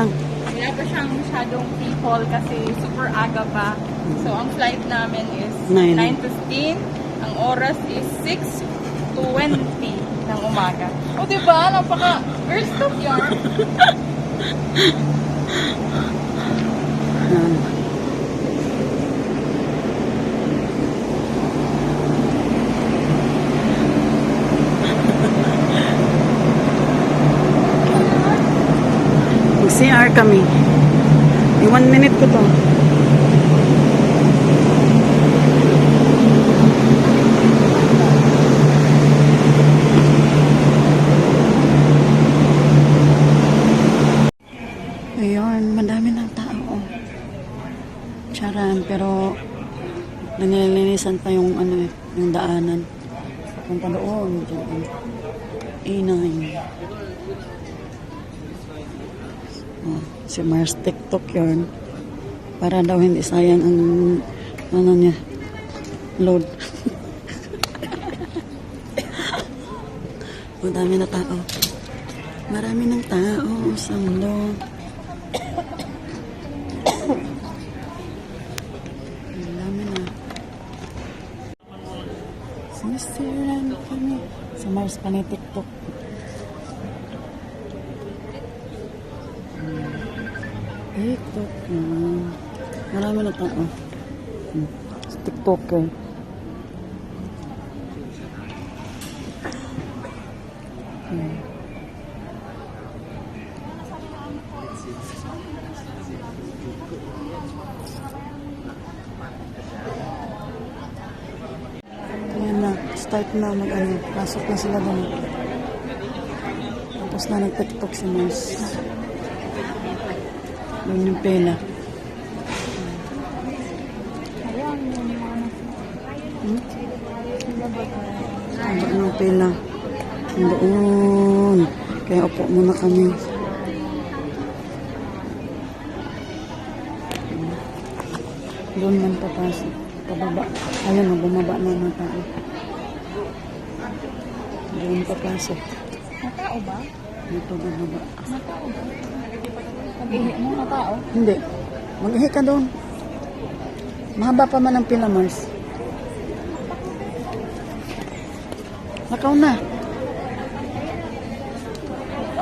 lang. Wala pa siyang masyadong people kasi super aga pa. So, ang flight namin is 9.15. Ang oras is 6.20 ng umaga. O, oh, diba? Napaka... Where's the yarn? Mag-CR kami. Yung one minute ko to. Ayun, madami ng tao. Charan, pero nanilinisan pa yung ano eh, yung daanan. Punta doon. doon. A9. Oh, si Mars TikTok yun. Para daw hindi sayang ang ano niya, load. Madami na tao. Marami ng tao sa mundo. Ang dami na. Sinisiran kami. Sa Mars pa ni TikTok. TikTok yan. Marami na tao. Hmm. Sa TikToker. Hmm. Ayan na, start na mag ano, pasok na sila doon. Tapos na nag-tiktok si Mars. Doon yung pela. Hmm? Doon yung pela. Doon. Kaya upo muna kami. Doon man papasok. Pababa. Ayun, na, bumaba na ng tao. Doon papasok. Matao ba? Dito bababa. Matao ba? Pag-ihi mo, matao? Hindi. Mag-ihi ka doon. Mahaba pa man ang pila, Mars. Nakaw na.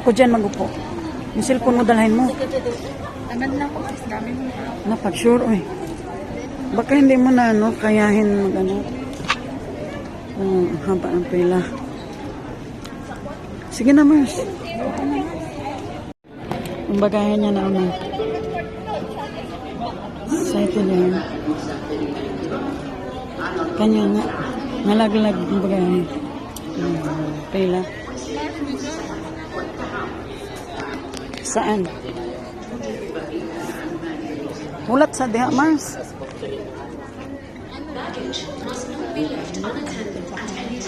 Ako dyan magupo. Yung cellphone mo dalhin mo. Tanan lang ko kasi dami mo. Napag-sure, oy. Baka hindi mo na, ano, kayahin mag, ano. Oh, ang haba ng pila. Sige na, Mars. Ang bagayan niya na, ano. Excited yan. Kanya nga. Nalaglag ang bagayan. Hmm, Pila. Saan? Hulat sa diha, Mars.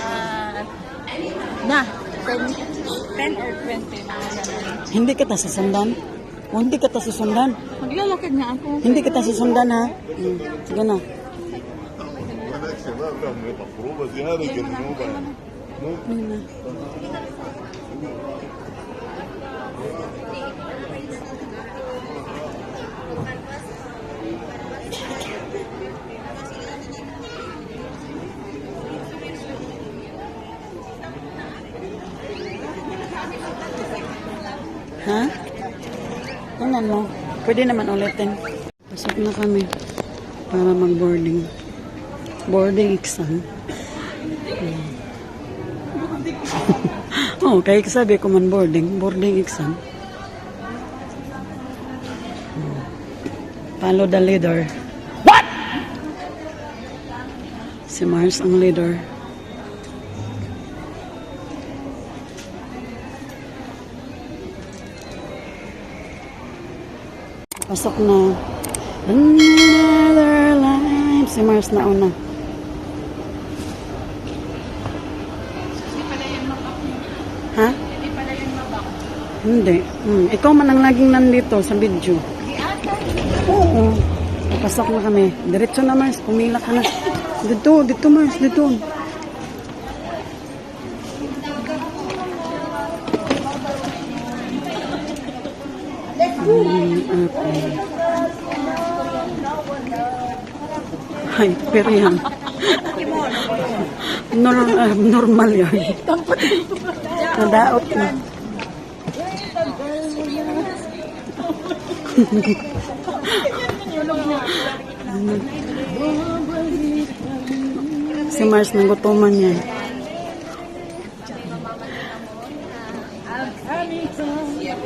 Ah, na. 10, 10 or 20, mga ganun. Hindi kita sasundan. O, hindi kita susundan. Maglalakad na ako. Hindi kita susundan, ha? Mm. Sige na. Hindi na. Pwede naman ulitin. Pasok na kami para mag-boarding. Boarding exam. oh, kaya sabi ko man boarding. Boarding exam. Hmm. Follow the leader. What? Si Mars ang leader. Pasok na. Another life. Si Mars na una. Ha? Hindi. Hmm. Ikaw man ang laging nandito sa video. Oo. Pasok na kami. Diretso na Mars. Pumila ka na. Dito, dito Mars. Dito. ng. Ay, pero yan. Nor ah, normal yan. Nadaot na. si Mars, nagutuman yan.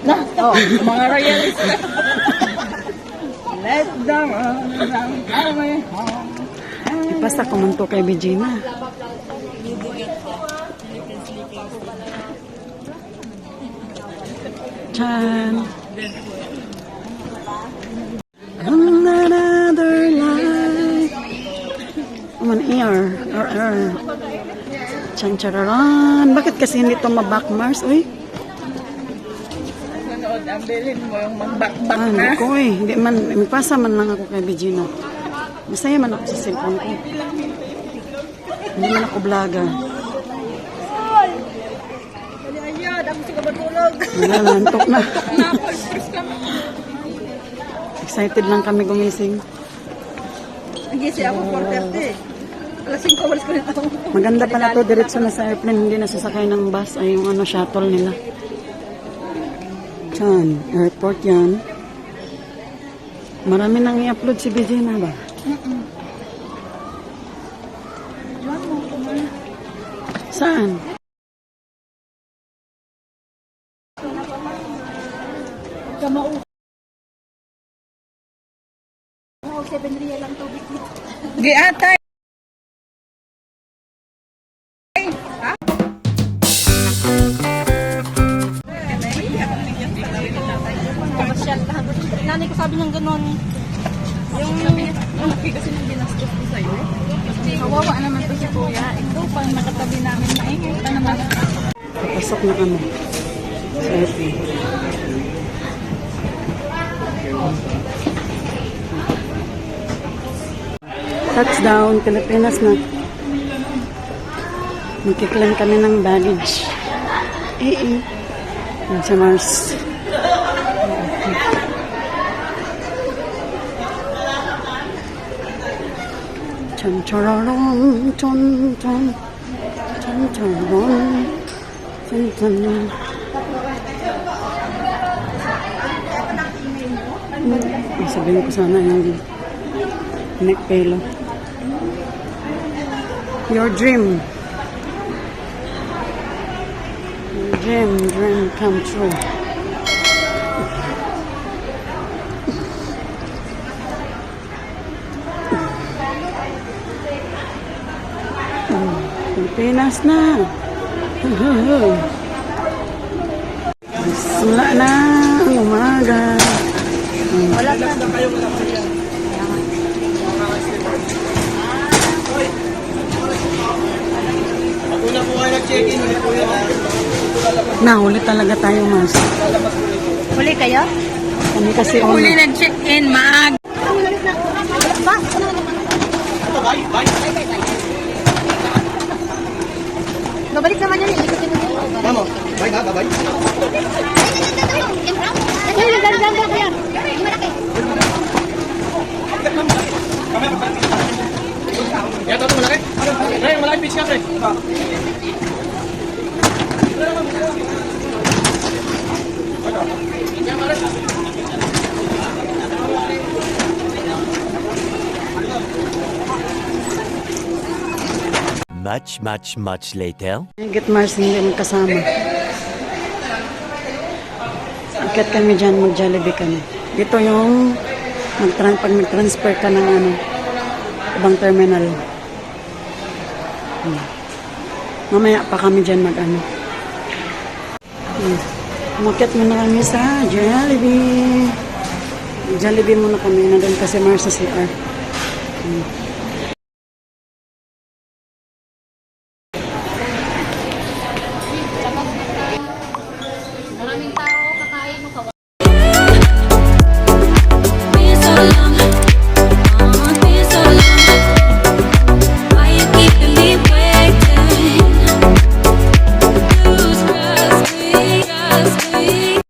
Na, oh, mga royalist. Let the run down away home. Ipasa ko man to kay Regina. Chan. Another life. Oh, man, ear. Or, or. Chan chararan. Bakit kasi hindi to maback Mars? Uy, Bilhin mo yung magbakbak ah, na. ko eh. Hindi man, magpasa man lang ako kay Regina. Masaya man ako sa cellphone ko. Hindi man ako vlogger. Ayad, ako siya matulog. Wala, nantok na. Excited lang kami gumising. Nagisi ako 4.30. Alas 5 walis ko na. Maganda pala to, diretso na sa airplane, hindi na sasakay ng bus, ay yung ano, shuttle nila. Chan, airport yan. Marami nang i-upload si Regina ba? Saan? Di atay. Commercial. Yung laki kasi nang binastos ko sa'yo. Kawawa naman to si Kuya. Ito, pang nakatabi namin maingay pa naman. Papasok na kami. Sa airplane. Touchdown, Pilipinas na. Magkiklaim kami ng baggage. Eh, eh. Sa Mars. Chan chararong, chon chon. Chan chararong, chan chan. Hmm, sabihin ko sana yung neck pillow. Your dream. Dream, dream come true. Pilipinas na. Simula na ang umaga. Nahuli talaga tayo, Mas. Huli kayo? Kami kasi Huli nag-check-in, mag. Babalik naman yun. Ikutin mo yun. Vamo. Bye na, bye. Ay, ganda ko yan. Malaki. Much, much, much later. Get Mars hindi magkasama. Akit kami dyan, mag-Jollibee kami. Dito yung mag pag nag-transfer ka ng ano, ibang terminal. Hmm. Mamaya pa kami dyan mag-ano. Hmm. Umakit muna kami sa Jollibee. Jollibee muna kami. Nandun kasi Mars sa CR. Hmm.